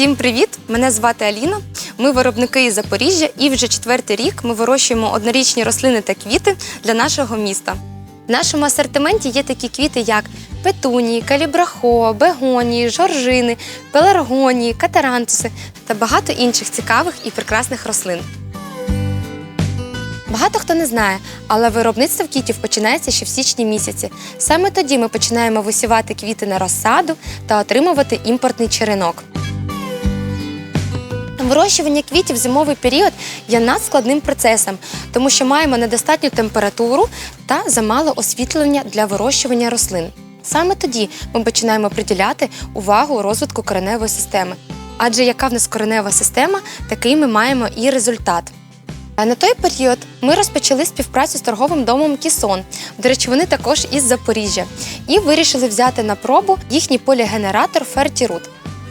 Всім привіт! Мене звати Аліна. Ми виробники із Запоріжжя, і вже четвертий рік ми вирощуємо однорічні рослини та квіти для нашого міста. В нашому асортименті є такі квіти, як петунії, калібрахо, бегонії, жоржини, пеларгонії, катарантуси та багато інших цікавих і прекрасних рослин. Багато хто не знає, але виробництво квітів починається ще в січні місяці. Саме тоді ми починаємо висівати квіти на розсаду та отримувати імпортний черенок. Вирощування квітів в зимовий період є надскладним процесом, тому що маємо недостатню температуру та замало освітлення для вирощування рослин. Саме тоді ми починаємо приділяти увагу розвитку кореневої системи. Адже яка в нас коренева система, такий ми маємо і результат. А на той період ми розпочали співпрацю з торговим домом Кісон. До речі, вони також із Запоріжжя, і вирішили взяти на пробу їхній полігенератор Фертірут.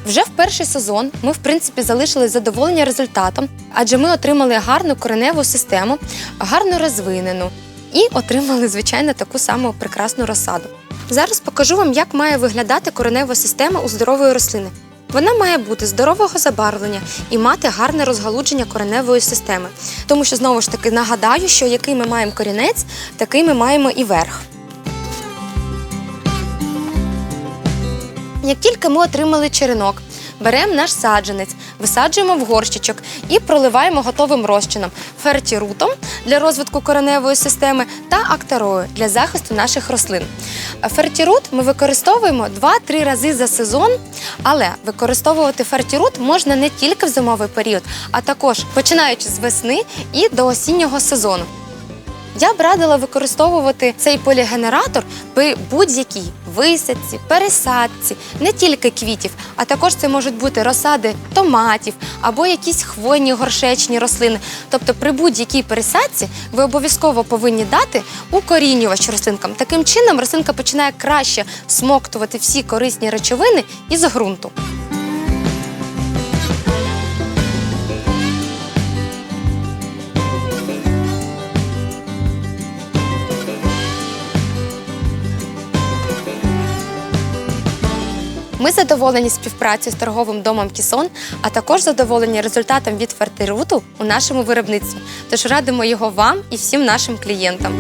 Вже в перший сезон ми, в принципі, залишили задоволення результатом, адже ми отримали гарну кореневу систему, гарно розвинену і отримали, звичайно, таку саму прекрасну розсаду. Зараз покажу вам, як має виглядати коренева система у здорової рослини. Вона має бути здорового забарвлення і мати гарне розгалудження кореневої системи. Тому що знову ж таки нагадаю, що який ми маємо корінець, такий ми маємо і верх. Як тільки ми отримали черенок, беремо наш саджанець, висаджуємо в горщичок і проливаємо готовим розчином фертірутом для розвитку кореневої системи та актарою для захисту наших рослин. Фертірут ми використовуємо 2-3 рази за сезон, але використовувати фертірут можна не тільки в зимовий період, а також починаючи з весни і до осіннього сезону. Я б радила використовувати цей полігенератор при будь-якій висадці, пересадці, не тільки квітів, а також це можуть бути розсади томатів або якісь хвойні горшечні рослини. Тобто при будь-якій пересадці ви обов'язково повинні дати укорінювач рослинкам. Таким чином рослинка починає краще всмоктувати всі корисні речовини із ґрунту. Ми задоволені співпрацею з торговим домом Кісон, а також задоволені результатом від фертируту у нашому виробництві. Тож радимо його вам і всім нашим клієнтам.